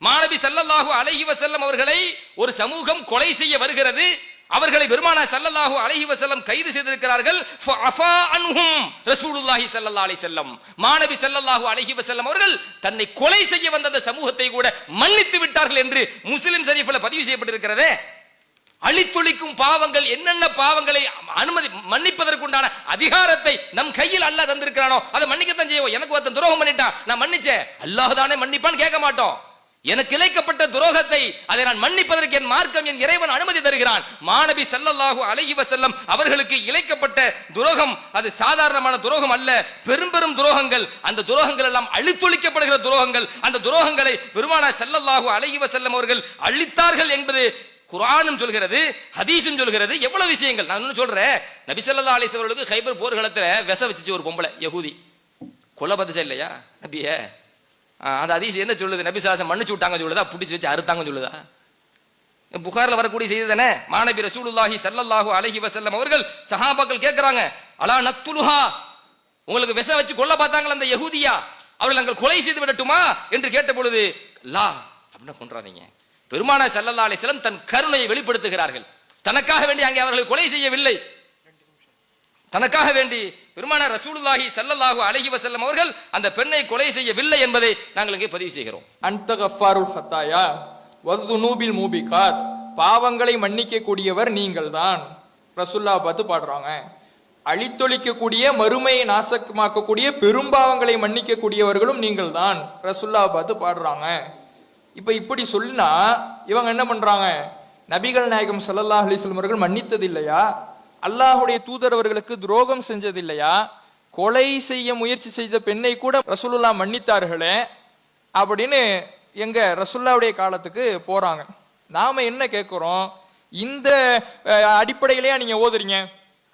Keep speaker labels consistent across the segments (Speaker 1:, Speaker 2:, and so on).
Speaker 1: மாணவி சல்லல்லாஹு அலஹி வசல்லம் அவர்களை ஒரு சமூகம் கொலை செய்ய வருகிறது. அவர்களை பெருமானா சல்லல்லாஹு அலஹி வசல்லம் கைது செய்திருக்கிறார்கள். ரசூலுல்லாஹி ஸல்லல்லாஹு அலைஹி செல்லம் மாணவி சல்லல்லாஹு அலஹி வசல்லம் அவர்கள் தன்னை கொலை செய்ய வந்த அந்த சமூகத்தை கூட மன்னித்து விட்டார்கள் என்று முஸ்லிம் ஷரீஃப்ல பதிவு செய்யப்பட்டிருக்கிறதே. அழித்தொழிக்கும் பாவங்கள் என்னென்ன பாவங்களை அனுமதி மன்னிப்பதற்குண்டான அதிகாரத்தை நம் கையில் அல்ல தந்திருக்கிறானோ அதை மன்னிக்கத்தான் செய்வோம். எனக்கு ஒருத்தன் துரோகம் பண்ணிட்டான். நான் மன்னிச்சேன். அல்லாஹ் தானே மன்னிப்பான்னு கேட்க மாட்டோம். எனக்கு இழைக்கப்பட்ட துரோகத்தை அதை நான் மன்னிப்பதற்கு என் மார்க்கம் என் இறைவன் அனுமதி தருகிறான். மாணவி செல்லல்லாஹு அழகிவ செல்லம் அவர்களுக்கு இழைக்கப்பட்ட துரோகம் அது சாதாரணமான துரோகம் அல்ல. பெரும் பெரும் துரோகங்கள் அந்த துரோகங்கள் எல்லாம் அழித்தொழிக்கப்படுகிற துரோகங்கள் அந்த துரோகங்களை பெருமானா செல்லல்லாஹு அலைஹி செல்லம் அவர்கள் அழித்தார்கள் என்பது குரானும் சொல்கிறது ஹதீஸும் சொல்கிறது எவ்வளவு விஷயங்கள். நான் இன்னும் சொல்றேன் நபி ஸல்லல்லாஹு அவர்களுக்கு ஹைபர் போர்க்களத்துல விச வச்சுச்சு ஒரு பொம்பளை யகூதி. கொலை பத்துச்சா இல்லையா? நபியே அந்த அதிசயம் என்ன சொல்லுது? நபிசாசம் மன்னிச்சு விட்டாங்க சொல்லுதா? பிடிச்சி வச்சு அறுத்தாங்க சொல்லுதா? புகார்ல வரக்கூடிய செய்தி தானே? மாணவி ரசூலுல்லாஹி சல்லல்லாஹு அலஹி வசல்லம் அவர்கள் சஹாபாக்கள் கேட்குறாங்க அலா நத்துலுஹா உங்களுக்கு விச வச்சு கொல்ல பார்த்தாங்களா அந்த யகுதியா? அவர்கள் நாங்கள் கொலை செய்து விடட்டுமா? என்று கேட்ட பொழுது லா அப்படின்னு கொண்டாதீங்க பெருமானா சல்லல்லா அலிஸ்லம் தன் கருணையை வெளிப்படுத்துகிறார்கள். தனக்காக வேண்டி அங்கே அவர்கள் கொலை செய்யவில்லை. தனக்காக வேண்டி பெருமான ரசூலுல்லாஹி சல்லல்லாஹு அலைஹி வஸல்லம் அவர்கள் அந்த பெண்ணை கொலை செய்யவில்லை என்பதை நாங்கள் இங்கே பதிவு செய்கிறோம்.
Speaker 2: அன்த கஃபாருல் ஹத்தாயா வதுனூபில் மூபிகாத் பாவங்களை மன்னிக்க கூடியவர் நீங்கள்தான். ரசுல்லா பார்த்து பாடுறாங்க. அழித்தொழிக்கக்கூடிய மறுமையை நாசமாக்கக்கூடிய பெரும்பாவங்களை மன்னிக்க கூடியவர்களும் நீங்கள்தான். ரசுல்லா பார்த்து பாடுறாங்க. இப்ப இப்படி சொல்லினா இவங்க என்ன பண்றாங்க? நபிகள் நாயகம் சல்லல்லா அலிஸ்லம் அவர்கள் மன்னித்தது இல்லையா? அல்லாஹுடைய தூதர் அவர்களுக்கு துரோகம் செஞ்சதில்லையா? கொலை செய்ய முயற்சி செய்த பெண்ணை கூட ரசூலுல்லா மன்னித்தார்களே அப்படின்னு எங்க ரசுல்லாவுடைய காலத்துக்கு போறாங்க. நாம என்ன கேட்குறோம் இந்த அடிப்படையிலேயே நீங்க ஓதுறீங்க?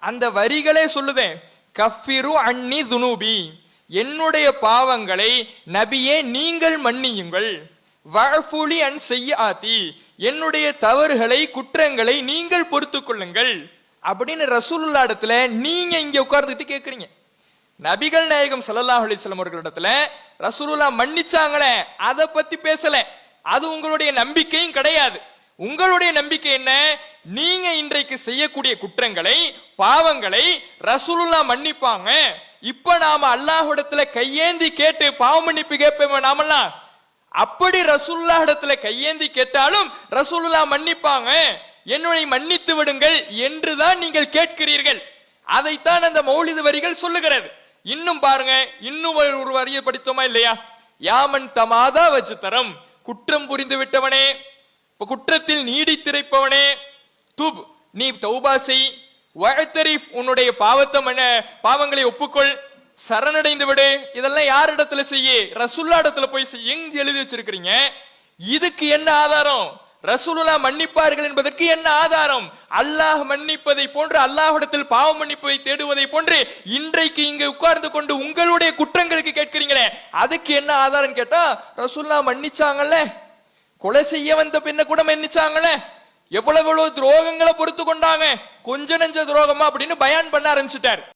Speaker 2: அந்த வரிகளே சொல்லுதேன். கஃபிரு அன்னி துனூபி. என்னுடைய பாவங்களை நபியே நீங்கள் மன்னியுங்கள். வாழ்ஃபுலி அன் செய்யாதி என்னுடைய தவறுகளை குற்றங்களை நீங்கள் பொறுத்துக்கொள்ளுங்கள் அப்படின்னு ரசூலுல்லா இடத்துல நீங்க இங்க உட்கார்ந்துட்டு கேக்குறீங்க. நபிகள் நாயகம் ஸல்லல்லாஹு அலைஹி அவர்களிடத்துல ரசூலுல்லா மன்னிச்சாங்களே அதை பத்தி பேசல. அது உங்களுடைய நம்பிக்கையும் கிடையாது. உங்களுடைய நம்பிக்கை என்ன? நீங்க இன்றைக்கு செய்யக்கூடிய குற்றங்களை பாவங்களை ரசூலுல்லா மன்னிப்பாங்க. இப்ப நாம அல்லாஹிடத்துல கையேந்தி கேட்டு பாவ மன்னிப்பு கேட்போம் நாமெல்லாம்? அப்படி ரசூல்லா இடத்துல கையேந்தி கேட்டாலும் ரசூலுல்லா மன்னிப்பாங்க. என்னுடைய மன்னித்து விடுங்கள் என்றுதான் நீங்கள் கேட்கிறீர்கள். அதைத்தான் அந்த மௌலிது வரிகள் சொல்லுகிறது. இன்னும் பாருங்க இன்னும் ஒரு ஒரு வரியை படித்தோமா இல்லையா? யாமன் தமாதா வச்சு தரம் குற்றம் புரிந்து விட்டவனே இப்ப குற்றத்தில் நீடித்திருப்பவனே துப் நீ தௌபா செய். வழத்தரிஃப் உன்னுடைய பாவத்தை மன பாவங்களை ஒப்புக்கொள். சரணடைந்து விடு. இதெல்லாம் யார் இடத்துல செய்ய? ரசுல்லா இடத்துல போய் செய்ய எங்க எழுதி வச்சிருக்கிறீங்க? இதுக்கு என்ன ஆதாரம்? ரசூலுல்லா மன்னிப்பார்கள் என்பதற்கு என்ன ஆதாரம்? அல்லாஹ் மன்னிப்பதை போன்று அல்லாஹிடத்தில் பாவ மன்னிப்பை தேடுவதை போன்று இன்றைக்கு இங்க உட்கார்ந்து கொண்டு உங்களுடைய குற்றங்களுக்கு கேட்கிறீங்களே அதுக்கு என்ன ஆதாரம் கேட்டா ரசூல்லா மன்னிச்சாங்கல்ல? கொலை செய்ய வந்த பின்ன கூட மன்னிச்சாங்களே எவ்வளவு எவ்வளவு துரோகங்களை பொறுத்து கொண்டாங்க? கொஞ்ச நெஞ்ச துரோகமா அப்படின்னு பயான் பண்ண ஆரம்பிச்சிட்டார்.